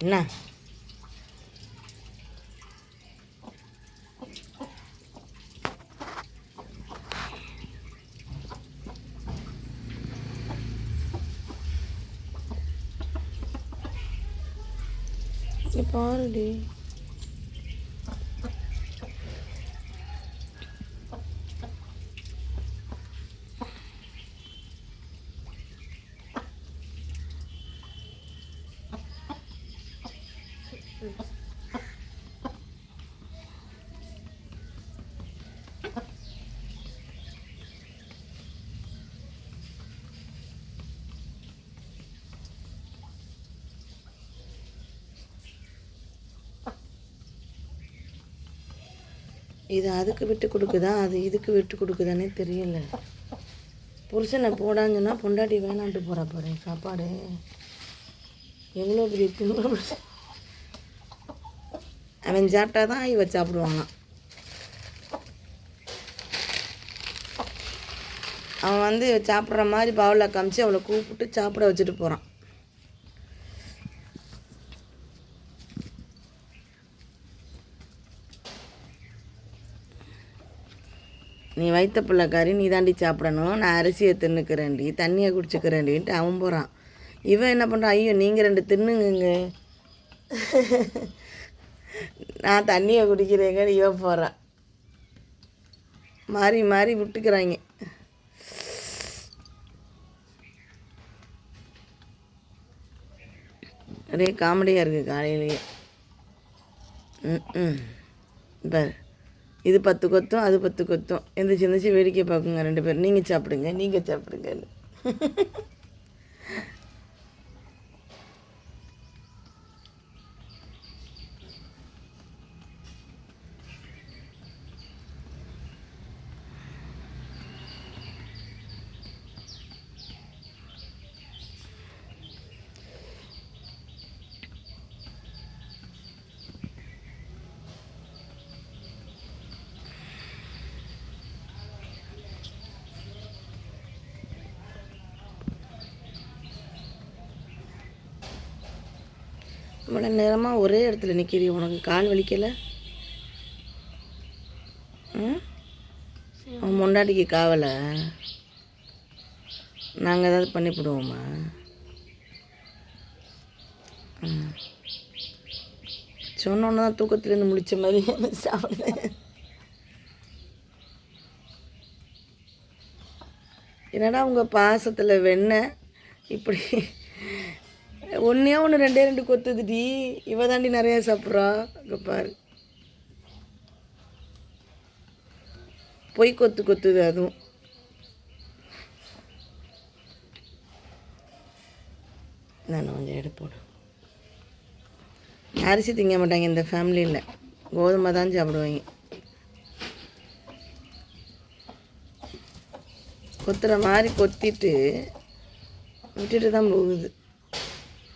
Nah. Ini pohon Poldi. இது அதுக்கு விட்டு கொடுக்குதா அது இதுக்கு விட்டு கொடுக்குதானே தெரியல. புருஷனை போடாங்கன்னா பொண்டாட்டி வேணான்ட்டு போகிறா பாரு சாப்பாடு. எவ்வளோ பெரிய திமுக அவன் சாப்பிட்டா தான் இவ சாப்பிடுவானாம் அவன் வந்து சாப்பிட்ற மாதிரி பாவில் காமிச்சு அவளை கூப்பிட்டு சாப்பிட வச்சுட்டு போகிறான் நீ வைத்த பிள்ளைக்காரி நீ தாண்டி சாப்பிடணும். நான் அரிசியை தின்னுக்கிறேன்டி தண்ணியை குடிச்சுக்கிறேன்டின்ட்டு அவன் போகிறான் இவன் என்ன பண்ணுறான் ஐயோ நீங்கள் ரெண்டு தின்னுங்க நான் தண்ணியை குடிக்கிறேங்கன்னு இவன் போகிறான் மாறி மாறி விட்டுக்கிறாங்க. ஒரே காமெடியாக இருக்குது காலையிலேயே. ம் ம். பாரு. இது பத்து கொத்தும் அது பத்து கொத்தும். எந்திரிச்சு எந்திரிச்சு வேடிக்கை பார்க்குங்க ரெண்டு பேரும். நீங்கள் சாப்பிடுங்க நீங்கள் சாப்பிடுங்கன்னு. இவ்வளோ நேரமாக ஒரே இடத்துல நிற்கிறீ உனக்கு கால் வலிக்கலை? ம்? உன் முண்டாட்டிக்கு காவலை? நாங்கள் ஏதாவது பண்ணிவிடுவோமா சொன்னோன்னு தான் தூக்கத்துலேருந்து முழிச்ச மாதிரி சாப்பிடுறேன் என்னடா உங்கள் பாசத்தில் வெண்ணெய்? இப்படி ஒன்றே ஒன்று ரெண்டே ரெண்டு கொத்துதுடி. இவ தாண்டி நிறையா சாப்பிட்றா. அங்கே பாரு. பொய் கொத்து கொத்துது அதுவும். நான் கொஞ்சம் எடுப்போடு அரிசி திங்க மாட்டாங்க இந்த ஃபேமிலியில். கோதுமை தான் சாப்பிடுவாங்க. கொத்துற மாதிரி கொத்திட்டு விட்டுட்டு தான் போகுது.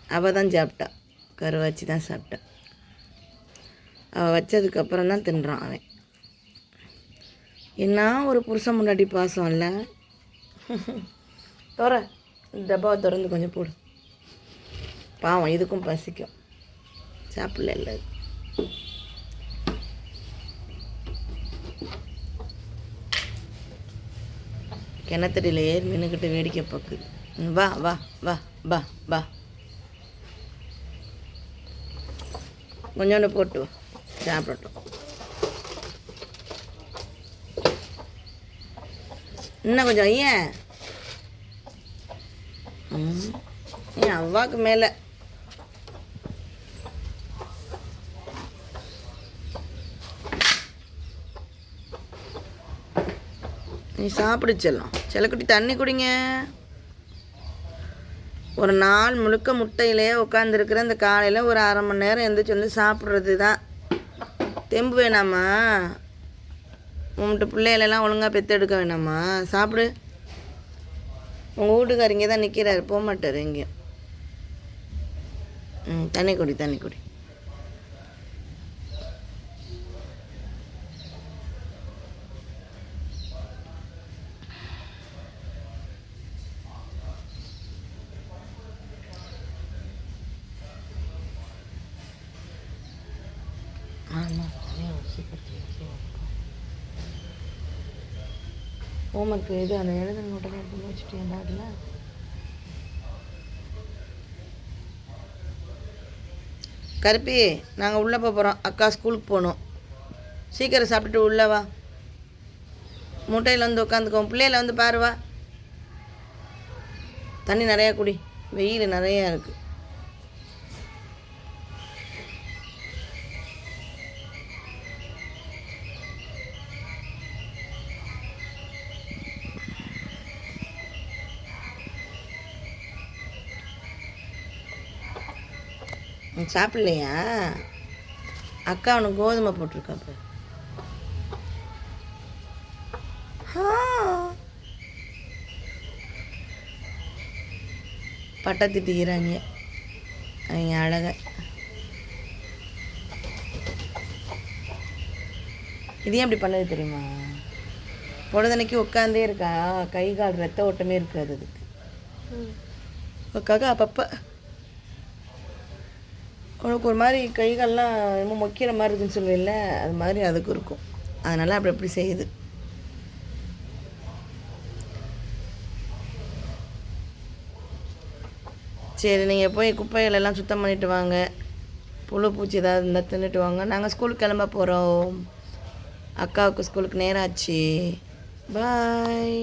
அவள் தான் சாப்பிட்டா. கருவாச்சி தான் சாப்பிட்டா. அவள் வச்சதுக்கப்புறம் தான் தின்றான் அவன். என்ன ஒரு புருஷன் முன்னாடி பாசம் இல்லை? தோற டப்பாவை திறந்து கொஞ்சம் போடு. பாவம் இதுக்கும் பசிக்கும். சாப்பிடல இல்லை கிணத்தடியில் ஏறி நின்றுக்கிட்டு வேடிக்கை பார்க்குது. ம், வா வா வா வா வா. கொஞ்சோண்டு போட்டு சாப்பிடட்டும் இன்னும் கொஞ்சம் ஏன் ஏன் அவ்வாக்கு மேலே நீ சாப்பிடு செல்லம் செல்லக்குட்டி தண்ணி குடிங்க ஒரு நாள் முழுக்க முட்டையிலே உட்காந்துருக்குற இந்த காலையில் ஒரு அரை மணி நேரம் எழுந்திரிச்சு வந்து சாப்பிட்றது தான் தெம்பு வேணாமா? உங்கள்கிட்ட பிள்ளைகளெல்லாம் ஒழுங்காக பெற்றெடுக்க வேணாமா? சாப்பிடு. உங்கள் வீட்டுக்காரிங்க தான் நிற்கிறாரு போக மாட்டார் எங்கேயும் ம் தண்ணி குடி தண்ணி குடி. நிறைய ஹோம்ஒர்க் இது அந்த எழுத நோட்டெல்லாம் எடுத்து வச்சுட்டு பேக்கில் கருப்பி நாங்கள் உள்ளே போக போகிறோம் அக்கா ஸ்கூலுக்கு போகணும் சீக்கிரம் சாப்பிட்டுட்டு உள்ளே வா. முட்டையில் வந்து உட்காந்துக்கோம் பிள்ளையில வந்து பாருவா தண்ணி நிறையா குடி. வெயில் நிறையா இருக்குது சாப்பிட்லையா? அக்கா அவனுக்கு கோதுமை போட்டிருக்கா பாரு ஆ. பட்டை திட்டிக்கிறாங்க. அவங்க அழக. இது ஏன் இப்படி பண்ணது தெரியுமா? பொழுதனைக்கு உட்காந்தே இருக்கா. கை கால் ரத்த ஓட்டமே இருக்காது அதுக்கு. அதுக்காக அப்பப்போ உனக்கு ஒரு மாதிரி கைகள்லாம் ரொம்ப மொக்கிற மாதிரி இருக்குன்னு சொல்லுவேன்ல அது மாதிரி அதுக்கு இருக்கும். அதனால் அப்படி அப்படி செய்யுது. சரி நீங்கள் போய் குப்பைகளெல்லாம் சுத்தம் பண்ணிட்டு வாங்க. புழு பூச்சி ஏதாவது இருந்தால் தின்னுட்டு வாங்க. நாங்கள் ஸ்கூலுக்கு கிளம்ப போகிறோம் அக்காவுக்கு ஸ்கூலுக்கு நேரம் ஆச்சு பாய்